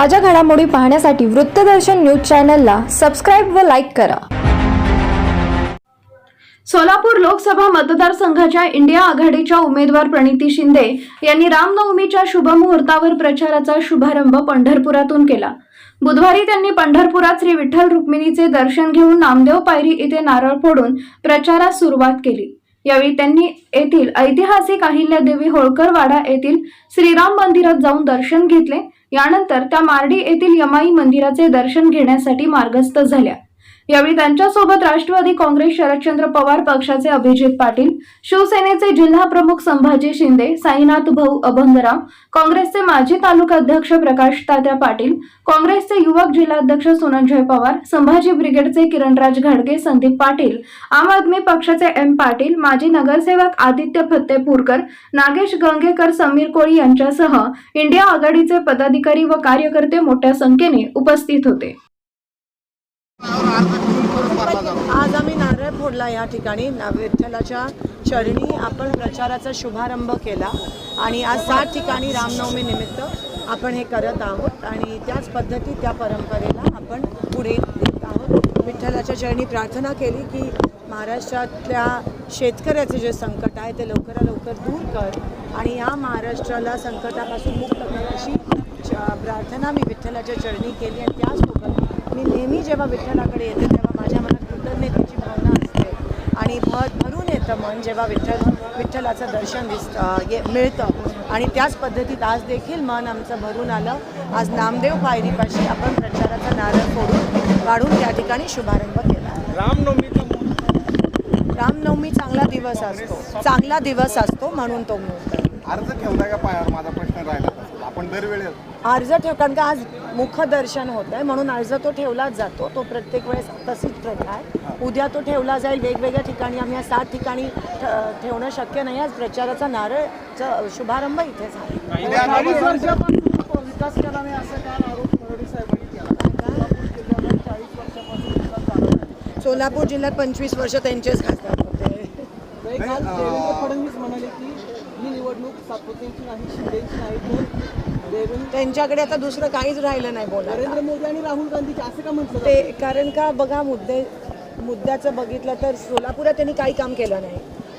ताज्या घडामोडी पाहण्यासाठी वृत्तदर्शन न्यूज चॅनलला सबस्क्राईब व लाईक करा. सोलापूर लोकसभा मतदारसंघाच्या इंडिया आघाडीच्या उमेदवार प्रणिती शिंदे यांनी रामनवमीच्या शुभमुहूर्तावर प्रचाराचा शुभारंभ पंढरपुरातून केला. बुधवारी त्यांनी पंढरपुरात श्री विठ्ठल रुक्मिणीचे दर्शन घेऊन नामदेव पायरी इथे नारळ फोडून प्रचारास सुरुवात केली. यावेळी त्यांनी येथील ऐतिहासिक अहिल्यादेवी होळकर वाडा येथील श्रीराम मंदिरात जाऊन दर्शन घेतले यानंतर त्या मार्डी येथील यमाई मंदिराचे दर्शन घेण्यासाठी मार्गस्थ झाल्या. यावेळी त्यांच्यासोबत राष्ट्रवादी काँग्रेस शरदचंद्र पवार पक्षाचे अभिजित पाटील शिवसेनेचे जिल्हा प्रमुख संभाजी शिंदे साईनाथ भाऊ अभंगराव काँग्रेसचे माजी तालुका अध्यक्ष प्रकाश तात्या पाटील काँग्रेसचे युवक जिल्हाध्यक्ष सुनंजय पवार संभाजी ब्रिगेडचे किरणराज घाडगे संदीप पाटील आम आदमी पक्षाचे एम पाटील माजी नगरसेवक आदित्य फत्तेपूरकर नागेश गंगेकर समीर कोळी यांच्यासह इंडिया आघाडीचे पदाधिकारी व कार्यकर्ते मोठ्या संख्येने उपस्थित होते. आज आम्ही नारळ फोडला या ठिकाणी. विठ्ठलाच्या चरणी आपण प्रचाराचा शुभारंभ केला आणि आज सात ठिकाणी रामनवमी निमित्त आपण हे करत आहोत आणि त्याच पद्धती त्या परंपरेला आपण पुढे नेत आहोत. विठ्ठलाच्या चरणी प्रार्थना केली की महाराष्ट्रातल्या शेतकऱ्याचे जे संकट आहे ते लवकरात लवकर दूर कर आणि या महाराष्ट्राला संकटापासून मुक्त कर अशी प्रार्थना मी विठ्ठलाच्या चरणी केली आणि त्याचसोबत मी नेहमी जेव्हा विठ्ठलाकडे येते तेव्हा माझ्या मनात कृतज्ञतेची भावना असते आणि भर येतं मन जेव्हा विठ्ठल विठ्ठलाचं दर्शन दिसतं ये मिळतं. आणि त्याच पद्धतीत आज देखील मन आमचं भरून आलं. आज नामदेव पायरीपाशी आपण प्रचाराचा नारळ फोडून काढून त्या ठिकाणी शुभारंभ केला. रामनवमीचा रामनवमी चांगला दिवस असतो. चांगला दिवस असतो म्हणून तो अर्ज ठेवलाय का पायावर माझा आपण दरवेळेस अर्ज ठेव कारण का आज मुखदर्शन होत आहे म्हणून अर्ज तो ठेवलाच जातो. तो प्रत्येक वेळेस तशीच प्रथा आहे. उद्या तो ठेवला जाईल वेगवेगळ्या ठिकाणी आम्ही या सात ठिकाणी ठेवणं शक्य नाही. आज प्रचाराचा नारळचा शुभारंभ इथे झाला. उद्या नवं- विकास केला नाही असं आरोप साहेबांनी केला? सोलापूर जिल्ह्यात पंचवीस वर्ष त्यांचेच खासदार होते. फडणवीस म्हणाले की ही सातपुतेची नाही शिंदेची नाही तर देवेंद्र त्यांच्याकडे आता दुसरं काहीच राहिलं नाही बोलायला. नरेंद्र मोदी आणि राहुल गांधीचे असं का म्हटलं ते कारण का बघा मुद्दे मुद्द्याचं बघितलं तर सोलापुरात त्यांनी काही काम केलं नाही.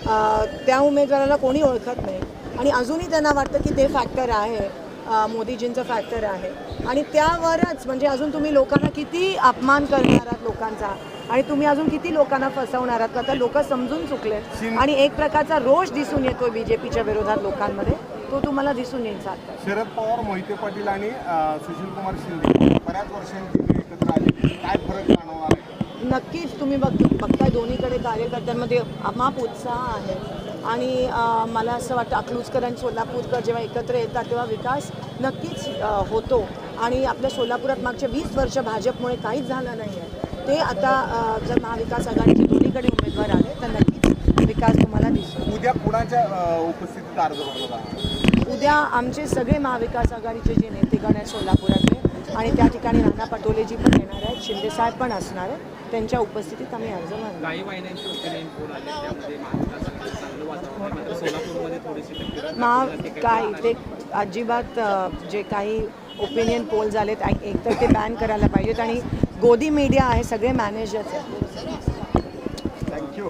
अं, त्या उमेदवाराला कोणी ओळखत नाही. आणि अजूनही त्यांना वाटतं की ते फॅक्टर आहे. मोदीजींचं फॅक्टर आहे. आणि त्यावरच म्हणजे अजून तुम्ही लोकांना किती अपमान करणार आहात लोकांचा? आणि तुम्ही अजून किती लोकांना फसवणार आहात? आता लोक समजून चुकले. आणि एक प्रकारचा रोष दिसून येतोय बीजेपीच्या विरोधात लोकांमध्ये. तो तुम्हाला दिसून येईल शरद पवार मोहिते पाटील आणि सुशील कुमार शिंदे बऱ्याच वर्षांची ते एकत्र आले. काय फरक जाणवणार आहे? नक्कीच तुम्ही बघ बघताय दोन्हीकडे कार्यकर्त्यांमध्ये अमाप उत्साह आहे. आणि मला असं वाटतं अकलूजकर आणि सोलापूरकर जेव्हा एकत्र येतात तेव्हा विकास नक्कीच होतो. आणि आपल्या सोलापुरात मागच्या वीस वर्ष भाजपमुळे काहीच झालं नाही आहे. ते आता जर महाविकास आघाडीचे दोन्हीकडे उमेदवार आले तर नक्कीच विकास तुम्हाला दिसतो उद्या कुणाच्या उपस्थितीत अर्ज उद्या आमचे सगळे महाविकास आघाडीचे जे नेतेगण आहेत सोलापुरातले आणि त्या ठिकाणी नाना पटोलेजी पण येणार आहेत शिंदेसाहेब पण असणार आहेत त्यांच्या उपस्थितीत आम्ही अर्ज मानणार काही महिन्यांची ओपिनियन पोल आले त्यामध्ये महाविकास आघाडीचं चांगलं वातावरण आहे. मात्र सोलापूरमध्ये महा काय ते अजिबात जे काही ओपिनियन पोल झालेत एक एक तर ते बॅन करायला पाहिजेत आणि गोदी मीडिया आहे सगळे मॅनेजर्स आहेत. थँक्यू